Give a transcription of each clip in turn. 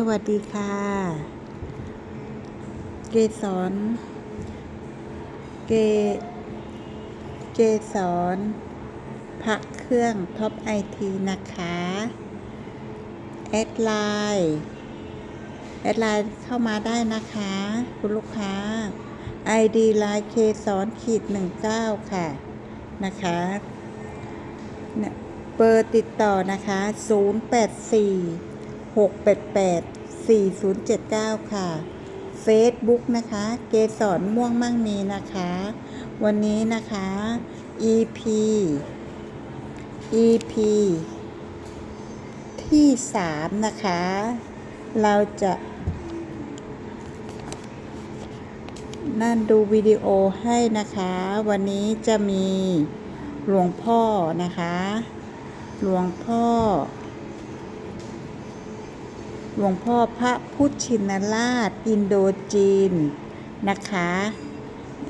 สวัสดีค่ะ เกสรเก เกสรพักเครื่องท็อปไอทีนะคะ แอดไลน์แอดไลน์เข้ามาได้นะคะ คุณลูกค้า ID ไลน์เคสอนขีดหนึ่งเก้าค่ะ นะคะเนี่ยเบอร์ติดต่อนะคะ 084 688 4079 ค่ะ Facebook นะคะ เกสรม่วงมั่งมีนะคะ วันนี้นะคะ EP EP ที่ 3 นะคะ เราจะนั่นดูวิดีโอให้นะคะ วันนี้จะมีหลวงพ่อนะคะ หลวงพ่อ หลวงพ่อพระพุทธชินราช อินโดจีนนะคะ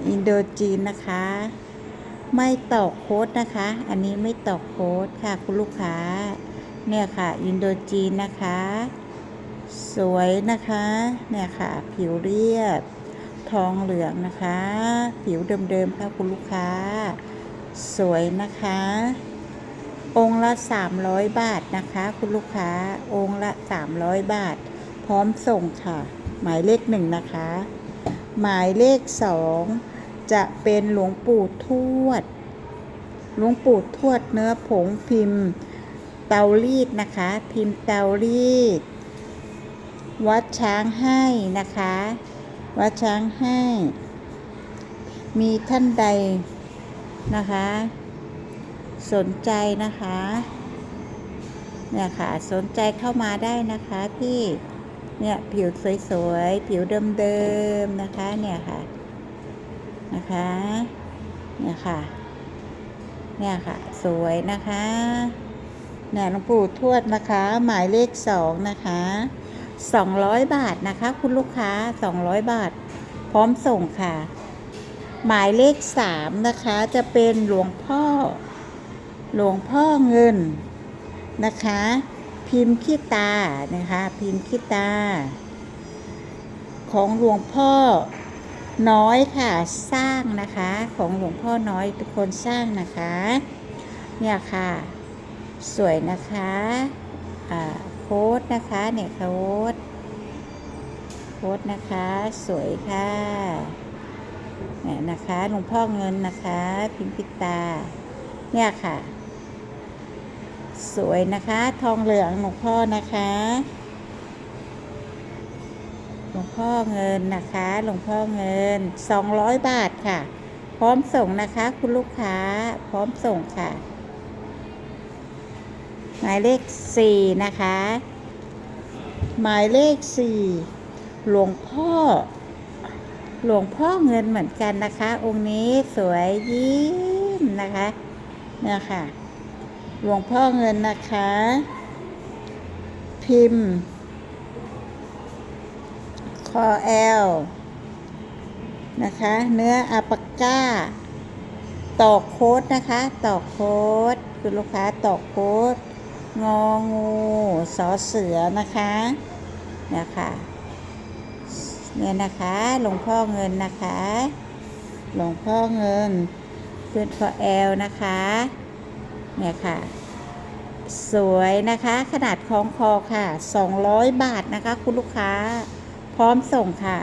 อินโดจีนนะคะ ไม่ตอกโค้ดนะคะ อันนี้ไม่ตอกโค้ดค่ะคุณลูกค้า เนี่ยค่ะ อินโดจีนนะคะ สวยนะคะ เนี่ยค่ะ ผิวเรียบ ทองเหลืองนะคะ ผิวเดิมๆค่ะคุณลูกค้า สวยนะคะ องค์ละ 300 บาทนะคะ คุณลูกค้าองค์ละ 300 บาท พร้อมส่งค่ะ หมายเลขหนึ่งนะคะ หมายเลขสองจะเป็นหลวงปู่ทวด หลวงปู่ทวดเนื้อผงพิมพ์ เตารีดนะคะ พิมพ์เตารีด วัดช้างให้นะคะ วัดช้างให้ มีท่านใดนะคะ สนใจนะคะ เนี่ยค่ะ สนใจเข้ามาได้นะคะพี่เนี่ยผิวสวยๆ ผิวเดิมๆนะคะ เนี่ยค่ะ นะคะ เนี่ยค่ะ เนี่ยค่ะ สวยนะคะเนี่ยหลวงปู่ทวดนะคะ หมายเลขสองนะคะ200บาทนะคะ คุณลูกค้า200บาท พร้อมส่งค่ะ หมายเลขสามนะคะ จะเป็นหลวงพ่อ หลวงพ่อเงินนะคะ พิมพ์ขี้ตานะคะ พิมพ์ขี้ตา ของหลวงพ่อน้อยค่ะสร้างนะคะ ของหลวงพ่อน้อยเป็นคนสร้างนะคะ เนี่ยค่ะ สวยนะคะอ่าโค้ดนะคะเนี่ยโค้ดโค้ดนะคะ สวยค่ะเนี่ยนะคะหลวงพ่อเงินนะคะ พิมพ์พิตา เนี่ยค่ะ สวยนะคะ ทองเหลืองหลวงพ่อนะคะหลวงพ่อเงินนะคะหลวงพ่อเงิน200บาทค่ะ พร้อมส่งนะคะ คุณลูกค้าพร้อมส่งค่ะ หมายเลข4นะคะ หมายเลข4หลวงพ่อ หลวงพ่อเงินเหมือนกันนะคะ องค์นี้สวยยิ้มนะคะเนี่ยค่ะ หลวงพ่อเงินนะคะ พิมพ์ คอแอล นะคะ เนื้ออาปาก้า ตอกโค้ดนะคะ ตอกโค้ดคือลูกค้าตอกโค้ด งองูสอเสือนะคะเนี่ยค่ะเนี่ยนะคะหลวงพ่อเงินนะคะ หลวงพ่อเงินเพื่อนคอแอลนะคะ เนี่ยค่ะ สวยนะคะ ขนาดคล้องคอค่ะ 200 บาทนะคะ คุณลูกค้า พร้อมส่งค่ะ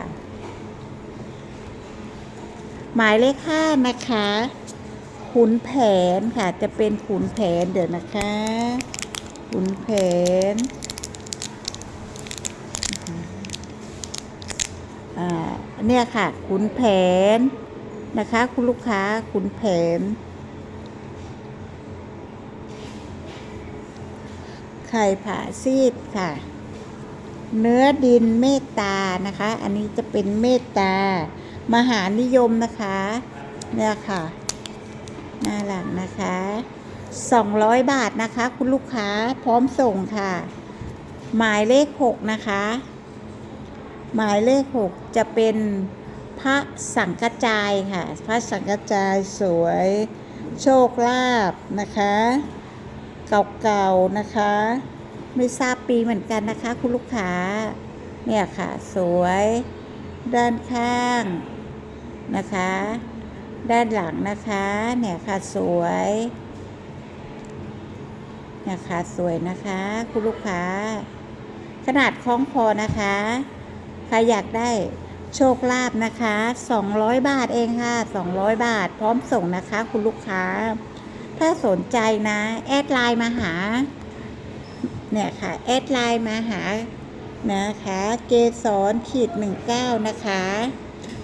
หมายเลขห้านะคะ ขุนแผนค่ะ จะเป็นขุนแผนเดี๋ยวนะคะ ขุนแผนอ่าเนี่ยค่ะ ขุนแผนนะคะ คุณลูกค้าขุนแผน ไข่ผาซีดค่ะ เนื้อดินเมตตานะคะ อันนี้จะเป็นเมตตา มหานิยมนะคะ เนี่ยค่ะ หน้าหลังนะคะ200 บาทนะคะ คุณลูกค้าพร้อมส่งค่ะ หมายเลข 6 นะคะ หมายเลข 6 จะเป็นพระสังกจายค่ะ พระสังกจายสวย โชคลาภนะคะ เก่าๆนะคะ ไม่ทราบปีเหมือนกันนะคะ คุณลูกค้า เนี่ยค่ะ สวย ด้านข้างนะคะ ด้านหลังนะคะ เนี่ยค่ะสวยเนี่ยค่ะสวยนะคะ คุณลูกค้า ขนาดคล้องคอนะคะใครอยากได้โชคลาภนะคะ 200 บาทเองค่ะ 200 บาท พร้อมส่งนะคะ คุณลูกค้า ถ้าสนใจนะ แอดไลน์มาหา เนี่ยค่ะ แอดไลน์มาหา นะคะ เกสรขีด19นะคะ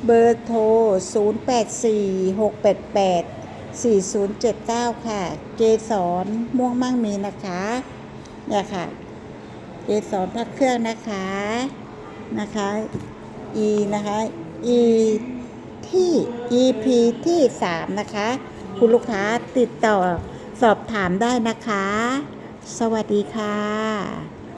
เบอร์โทร0846884079ค่ะ เกสรม่วงมั่งมีนะคะ เนี่ยค่ะ เกสรพักเครื่องนะคะ นะคะ E นะคะ E ที่ EP ที่ 3 นะคะ คุณลูกค้าติดต่อสอบถามได้นะคะ สวัสดีค่ะ